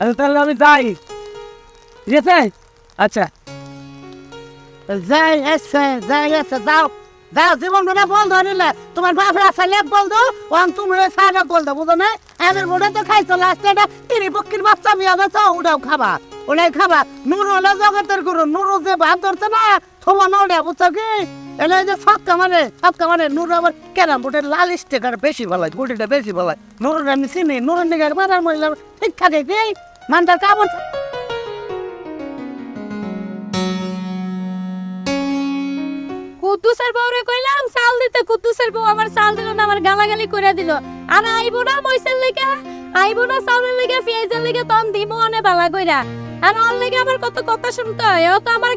আচ্ছা তাহলে আমি যাই। ঠিক আছে? আচ্ছা। তোমার বাপরা আসলে বল দো ওয়ান তুমি সারা দো বুঝো না এদের খাইছো লাস্টে তিরি পক্ষীর বাচ্চা বিয়া ওটাও খাবা ওটাই খাবা নুর হলে জগতের গুরু, নুরু যে ভাত ধরছে না নড়ে বুঝছ কি? এলে যে সবকা মানে সবকা মানে নুর আবার ক্যারাম বোর্ডের লাল স্টিকার বেশি গুটিটা বেশি আমি চিনি, নুরের নিগে মারার মহিলা ঠিক থাকে কি? মানটার কামড় কুদ্দুসের কইলাম দিতে। কুদ্দুসের বউ আমার চাল দিল না, আমার গালাগালি করে দিল। আর আইবো না মইসের লেগে, আইবো না চাউলের লেগে, পেঁয়াজের লেগে তন দিব অনে বালা কইরা। আর ওর লেগে আমার কত কথা শুনতে হয়, ও তো আমার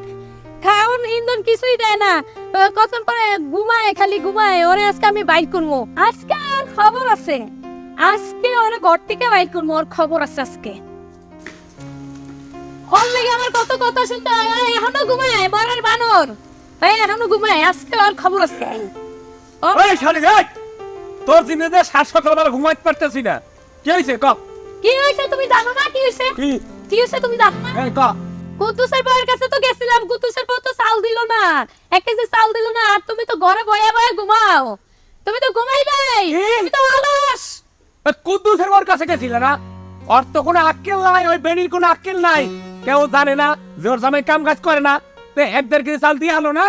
খাওয়ান ইন্ধন কিছুই দেয় না। কতক্ষণ পরে ঘুমায় খালি ঘুমায় ওরে আজকে আমি বাইর করব। আজকে আর খবর আছে। আজকে ওরে ঘর থেকে বাইর করব ওর খবর আছে আজকে। ওর লেগে আমার কত কথা শুনতে হয় এখনও ঘুমায় মরার বানর। এই এখনও ঘুমায় আজকে আর খবর আছে। ওই শালি এই! তোর জিনিসে শ্বাস সকালবেলা ঘুমাইতে পারতেছি না। কি হয়েছে ক? কি হয়েছে তুমি জানো না কি হয়েছে কি? হয়েছে তুমি জানো না? ক? কুতুসের বউয়ের কাছে তো গেছিলাম কুতুসের বউ তো চাল দিল না। এক কেজি চাল দিল না আর তুমি তো ঘরে বয়ে বয়ে ঘুমাও। তুমি তো ঘুমাইবে কি? তুমি তো অলস। কুদ্দুসের ওর কাছে গেছিল না? ওর তো কোনো আক্কেল নাই ওই বেনির কোনো আক্কেল নাই। কেউ জানে না ওর জামাই কাম কাজ করে না। তে এক দেড় কেজি চাল দিয়ে আলো না?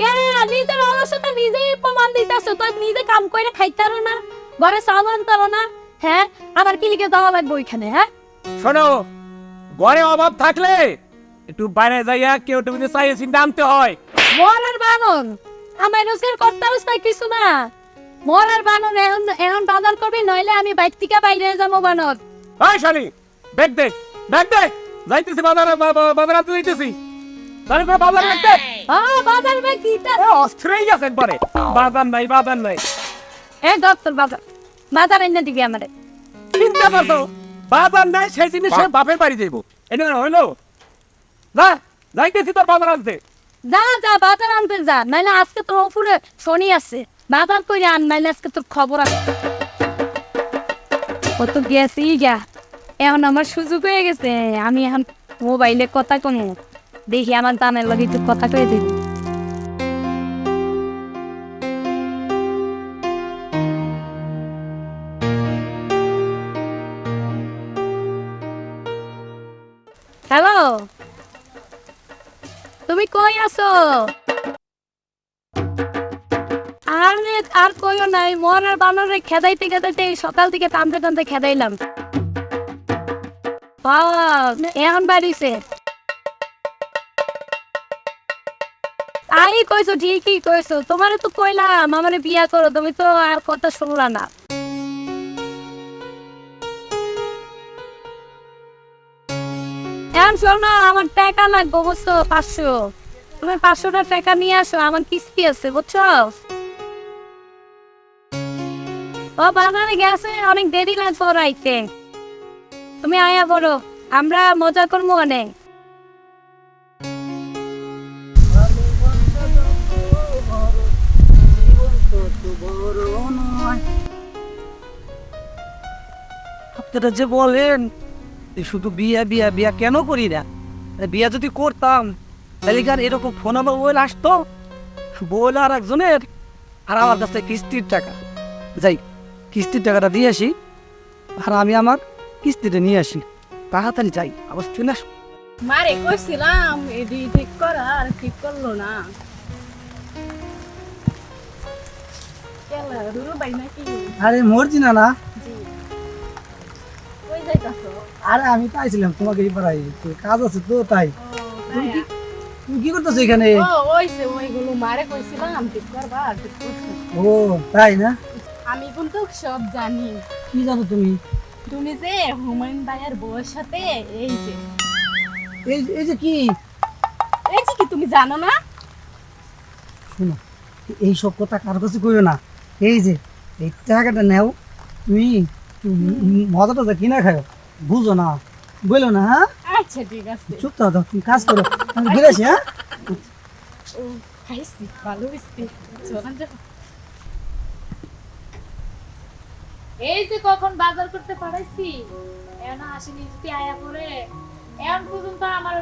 কে নিজের অলসতা নিজেই প্রমাণ দিতেছো তো নিজে কাম করে খাইতারো না ঘরে চাল আনতারো না হ্যাঁ? আবার কি লিখে দেওয়া লাগবে ওইখানে হ্যাঁ? শোনো ঘরে অভাব থাকলে একটু বাইরে যাইয়া কেউ তুমি চাইয়ে চিন্তা আনতে হয়। মরার বানর আমার রোজগার করতে হস না কিছু না। মরার বানর এখন এখন বাজার করবি নইলে আমি বাইক থেকে বাইরে যাব বানর। ওই শালি ব্যাগ দে ব্যাগ দে। যাইতেছি বাজারে বাজারে আনতে যাইতেছি। তাহলে করে বাজার ব্যাগ দে। আ বাজার ব্যাগ দিতে এ, অস্থিরই গেছে একবারে। বাজার নাই বাজার নাই। এ দত্তর বাজার। বাজার এনে দিবি আমারে। চিন্তা করছ? বাজার নাই সেই জিনিস বাপের বাড়ি যাইব। এটা হইল? যা তোর বাজার আনতে। যা যা, বাজার আনতে যা আজকে তোর উপরে শনি আছে। বাজার করে আন আজকে তোর খবর আছে। গা। এখন আমার সুযোগ হয়ে গেছে, আমি এখন মোবাইলে কথা কমু। দেখি আমার দানের লগে একটু কথা কয়ে দিবি। হ্যালো? তুমি কই আছো? আরে আর কইও নাই মরার বানরে খেদাইতে খেদাইতে সকাল থেকে টানতে টানতে খেদাইলাম। এখন বাড়িছে। আই কইছো, ঠিকই কইছো, তোমারে তো কইলাম, আমারে বিয়া করো, তুমি তো আর কথা শুনলা না। শোনো আমার টাকা লাগবে, বুঝছ? পাঁচশো। তুমি পাঁচশোটা টাকা নিয়ে আসো, আমার কিস্তি আছে, বুঝছ? ও, বাজারে গেছে, অনেক দেরি লাগবে ওর আইতে। তুমি আয়া বলো, আমরা মজা করব অনেক। যে বলেন শুধু বিয়া বিয়া বিয়া কেন করি না? বিয়া যদি করতাম তাহলে কি আর এরকম ফোন আমার বইল আসতো? বইল আর একজনের আর আমার কাছে কিস্তির টাকা। যাই কিস্তির টাকাটা দিয়ে আসি আর আমি আমার কিস্তিটা নিয়ে আসি। তাড়াতাড়ি যাই আবার চলে আস। মারে কইছিলাম এডি ঠিক করা আর ঠিক করল না। আরে মরছি না না। কই যাইতাছো? আরে আমি পাইছিলাম তোমাকে পাড়াই কাজ আছে তো তাই। তুমি কি করতেছো এখানে? ও তাই না? আমি কিন্তু সব জানি। কি জানো তুমি? তুমি যে হুমায়ুন ভাইয়ের বউয়ের সাথে এই যে। এই যে কি? এই যে কি তুমি জানো না? শোনো এই সব কথা কারও কাছে কইও না। এই যে এই টাকাটা নেও তুমি তুমি মজাটা যা কিনা খাও বুঝো না বলো না হ্যাঁ? আচ্ছা ঠিক আছে। চুপ তো তুমি কাজ করো আমি ঘুরে আসি হ্যাঁ? ও খাইছি ভালো হইছে। চলেন যাও এই যে কখন বাজার করতে পারাইছি এখন আসেনি যদি আয়া পরে এখন পর্যন্ত আমার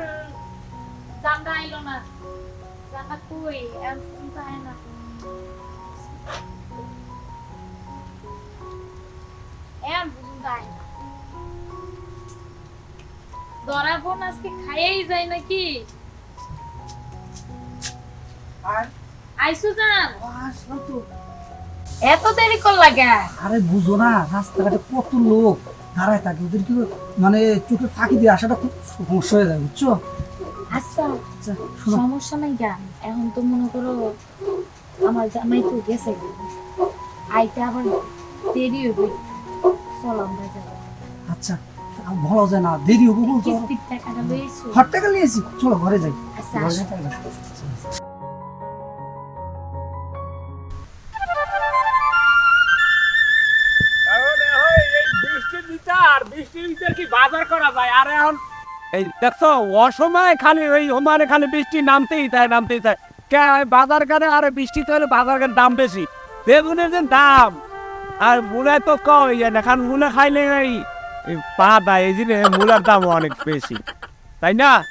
জাঙ্গা আইলো না। জাঙ্গা কই? এখন পর্যন্ত আয় না। এখন পর্যন্ত আয় না। দরা বোন আজকে খাইয়েই যায় নাকি? আইসু যান। এত দেরি কর লাগে আরে বুঝো না রাস্তাঘাটে কত লোক। দাঁড়ায় থাকে ওদের কি মানে চোখে ফাঁকি দিয়ে আসাটা খুব সমস্যা হয়ে যায় বুঝছ? আচ্ছা আচ্ছা সমস্যা নাই গা এখন তো মনে করো আমার জামাই তো গেছে। আইটা আবার দেরি হবে চল আমরা যাই। আচ্ছা। আর ভালো যায় না দেরি হব বলছো? হাট টাকা নিয়েছি চলো ঘরে যাই। আচ্ছা এই দেখছ অসময় খালি ওই খালি বৃষ্টি নামতেই চায় নামতেই চায়। কে বাজার কানে আর বৃষ্টিতে হলে বাজার কানে দাম বেশি। বেগুনের যে দাম আর মূলায় তো কম এই যায় না কারণ মূলা খাইলে পা দেয় এই জিনিস মূলার দাম অনেক বেশি। তাই না?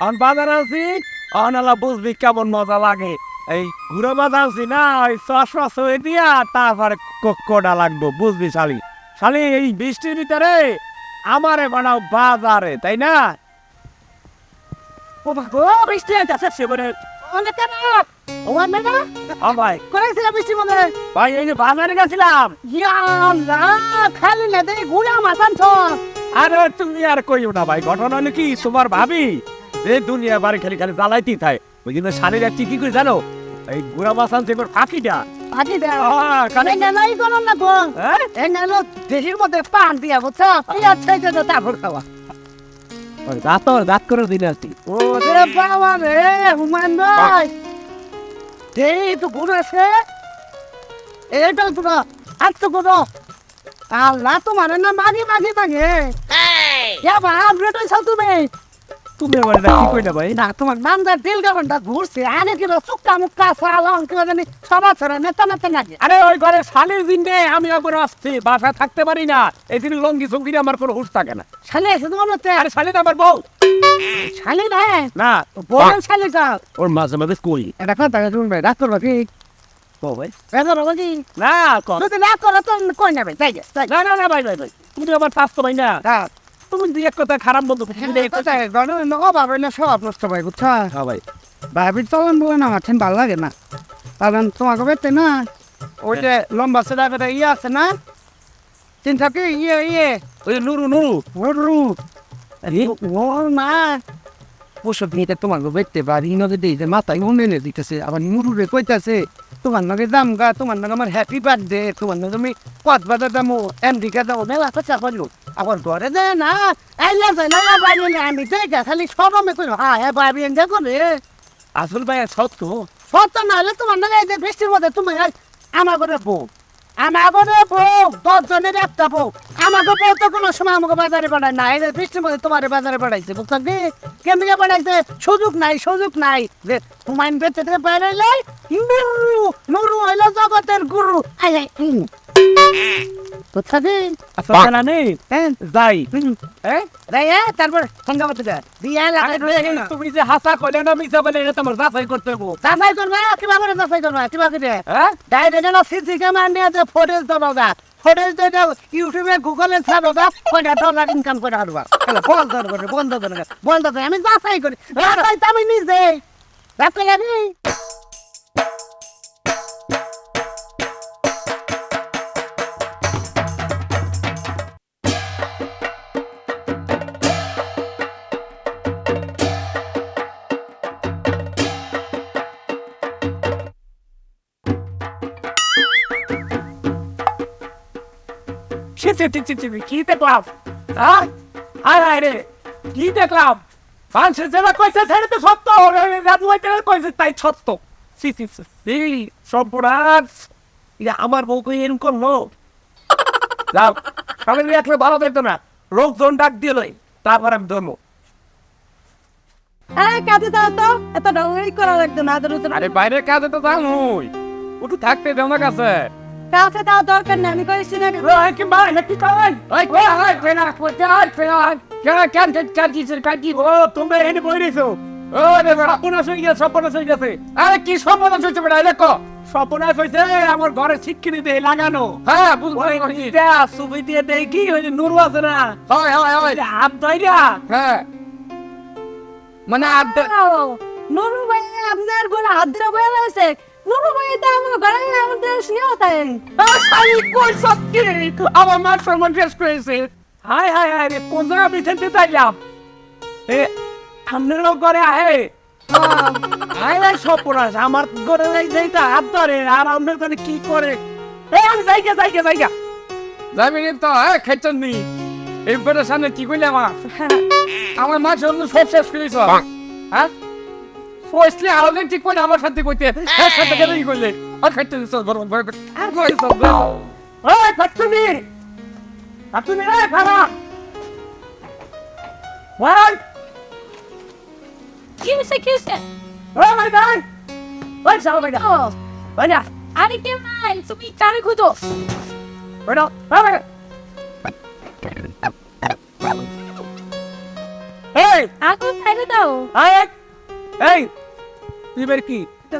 এখন বাজার আছি অনালা বুঝবি কেমন মজা লাগে। এই ঘুরে বাজার আছি না, ওই চশমা হয়ে দিয়া তারপরে ক- কোটা লাগবো, বুঝবি শালি? শালি, এই বৃষ্টির ভিতরে আমারে বানাও বাজারে, তাই না? ও বৃষ্টি হইতাছে সেবারে অনেক কেন ওমান না ও ভাই। বৃষ্টি মনে ভাই এই যে বাজারে গেছিলাম। খালি না দেই গুড়া মাথান তো আরে তুমি আর কইও না ভাই ঘটনা হলো কি তোমার ভাবি যে দুনিয়া বাড়ি খালি খালি জ্বালাইতেই থাকে। ওই জন্য শালির একটি কি করে জানো? এই গুড়া মাছ আনছে এবার পাখিটা আদি দে আহ, কানে- এই না নাই কোন না গো হ্যাঁ? এই না লো মধ্যে পান দিয়া বুঝছ? পিয়াজ খাইতে তো তারপর খাওয়া। ওই দাঁত দাঁত করে দিলে আসি ও রে বাবা রে হুমায়ুন ভাই। দেহি তো ঘুরেছে এটা তো আর তো কোনো আল্লাহ তোমার না মাগে মাগে মাগে। বা আপনি তো তুমি তুমি আমার এটা কি কইনা ভাই? না তোমার নামদার দিল গাবনটা ঘুরছে আনে কি চুক্কা মুক্কা সালাম কি জানি সবা ছড়া নেতা নেতা নাকি আরে ওই ঘরে শালির দিন রে আমি একবার আসছি বাসায় থাকতে পারি না। এই দিন লঙ্গি সঙ্গি আমার কোনো হুশ থাকে না। শালি এসে তোমার মতে? আরে শালির আমার বউ। শালি না? না। বড় শালি যাও ওর মাঝে মাঝে কই? এটা কথা ভাই রাত করবা ও ভাই। বেদর কি? না কর যদি না করো তো কই তাই গে তাই না না না ভাই ভাই ভাই। তুমি তো আমার স্বাস্থ্য ভাই না। তুমি দুই এক কথা খারাপ বন্ধু তুমি এক কথা কোথায় গণ নগো ভাবে না সব নষ্ট ভাই বুঝছ? হ্যাঁ ভাই। ভাবির চলন বলে না আমার ভালো লাগে না। কারণ তোমাকে বেতে না ওই যে লম্বা সেদা করে ইয়ে আছে না চিন্তা কি ইয়ে ইয়ে। ওই নুরু নুরু। ওরু ও না ওসব নিতে তোমার বেতে পারি নদী দিতে মাথায় এনে দিতেছে আবার মুরুরে কইতাছে তোমার নাকি দাম গা তোমার নাকি আমার হ্যাপি বার্থডে তোমার নাকি আমি কত বাজার দামো আমেরিকা দামো মেলা কথা বলল আবার ঘরে দেয় না? আইলা যায় না বাড়ি না আমি দেখা খালি সরমে কই হ্যাঁ হ্যাঁ বাড়ি এনে করে আসল ভাই সত্য সত্য না হলে তোমার নাকি এই যে বৃষ্টির মধ্যে তুমি আমার ঘরে বউ আমার ঘরে বউ দশ জনের একটা বউ। আমাকে বউ তো কোনো সময় আমাকে বাজারে পাঠায় না এই যে বৃষ্টির মধ্যে তোমার বাজারে পাঠাইছে বুঝছ কি? কেমনি পাঠাইছে সুযোগ নাই সুযোগ নাই। যে হুমায়ুন বেঁচে থেকে বেরোলে নুরু নুরু হইল জগতের গুরু। আই আই হুম। বুঝছ কি আসল জানা নেই হ্যাঁ। যাই। হুম। হ্যাঁ রে এ, তারপর সঙ্গে মতো যা দিয়া লাগাই রয়ে গেল। তুমি যে হাসা কইলে না মিছা বলে এটা তোমার যাচাই করতে হব যাচাই করবা? কিবা করে যাচাই করবা? কিবা করে হ্যাঁ ডাইরেক্ট না সিসি ক্যামেরা নিয়ে যে ফুটেজ দেবো গা ফুটেজ দিয়ে ইউটিউবে গুগলে ছাড়ো ডলার ইনকাম করে হারবা বন্ধ করে বন্ধ করে বন্ধ করে। আমি যাচাই করি। যাচাই তো আমি নিজে। যাচাই আমি ছি ছি ছি ছি ছি, কি দেখলাম হ্যাঁ আয় আয় রে কি দেখলাম মানুষের যেটা কইছে সেটা তো সত্য রাজুয়াইতে কইছে তাই সত্য ছি ছি ছি, সর্বনাশ আমার বউকে এরকম করল যাও সবাই রাখলে ভালো দেখতো না লোকজন ডাক তারপর আমি ধরবো কাজে দাও তো এত ডঙ্গি করা লাগতো না আরে বাইরের কাজে তো ওটু থাকতে দেও না কাছে কাউকে দেওয়া দরকার নেই আমি কইছি না কি মা নাকি কই ওই ওই ওই ফেনা কোথায় ফেনা কেন কেন কেন কিসের কাটি ও তোমরা এনে বই ও রে বড় সপনাশ গেছে সপনাশ হয়ে গেছে। আরে কি সপনাশ হয়েছে বেটা দেখো। সপনাশ হয়েছে আমার ঘরে শিক্ষিত দিয়ে লাগানো। হ্যাঁ বুঝব এটা সুবি দিয়ে দেখি ওই যে নুরু আছে না? হয় হয় হয়। হাত ধইরা। হ্যাঁ। মানে হাত নুরু ভাই আপনার ঘরে হাত ধরে তো আমার ঘরে আমাদের শুয়ে তাই আমি কই সত্যি আমার মা সম্মান শেষ করেছে। হাই হাই হাই রে কোন জায়গা বিছানতে তাইলাম এ আপনারও করে আহে। হাই হাই সপনাস আমার ঘরে এই যেটা হাত ধরে আর আপনার জানে কি করে? এ আমি যাইগা যাইগা যাইগা যাবি নি তো হ্যাঁ খেতেন নি। এই বেটার সামনে কি কইলে আমার? আমার মা সব সব শেষ করেছ হ্যাঁ? ফসলে আওলে ঠিক করে আমার সাথে কইতে হ্যাঁ সাথে কেন কইলে আর খাইতে দিছ বড় বড় আর কইছ ওই খাচ্ছনি খাচ্ছনি রে খারা ওই কি হইছে কি হইছে ওই মাই গাই ওই যাও মাই ও ওই না আরে কেউ নাই তুমি কারে খুঁজো? ওই না ওই মাই ছাইড়ে দাও। এই এই তুই বের কি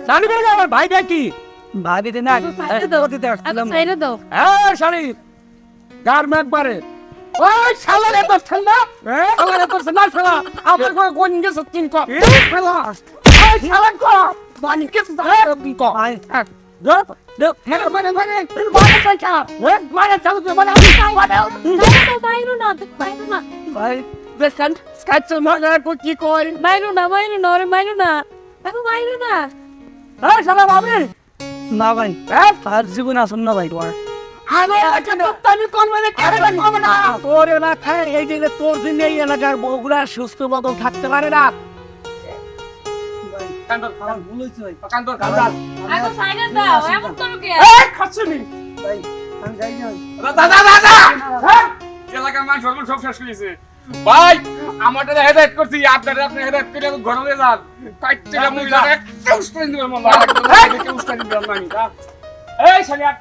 জানি বের আমার ভাইটা কি ভাবিতে না দাও দিতে আগুন ছাইড়ে দাও এই শালি গার্মেন্ট একবারে ওই শালার এত ঠান্ডা হ্যাঁ শালার এত ঠান্ডা শালা আমার কোন কোন গেছে তিন কপ শালা এই শালা কো বানি কে তিন কপ দপ দপ হ্যাঁ মানে মানে মানে ওই মানে চালু মানে আমি মানে বাইরো না বাইরো না ভাই স্কাচ মজা কো কই বাইরো না বাইরো না ওরে বাইরো না। এখন বাইরো না। এই শালা বাবরে না ভাই হ্যাঁ? আর জীবন আসুন না ভাই তোমার। আমি এখানে আমি কোন মানে কেন কম না? তোর এলাকায় এই যে তোর দিন এই এলাকার বউগুলা সুস্থ মতো থাকতে পারে না। কান্দর আমার ভুল হয়েছে ভাই কান্দর কান্দর। আগুন ছাইড়ে দাও এমন করো কে এই! খাচ্ছনি ভাই আমি যাই না। দাদা দাদা হ্যাঁ? এলাকার মানুষ সব শেষ করেছে ভাই! আমারটা হেদায়েত করছি আপনারা আপনি হেদায়েত করে ঘরে যান। কাটতে মুই লাগে উস্কানি দিবেন মন লাগে উস্কানি দিবেন না এই শালিয়া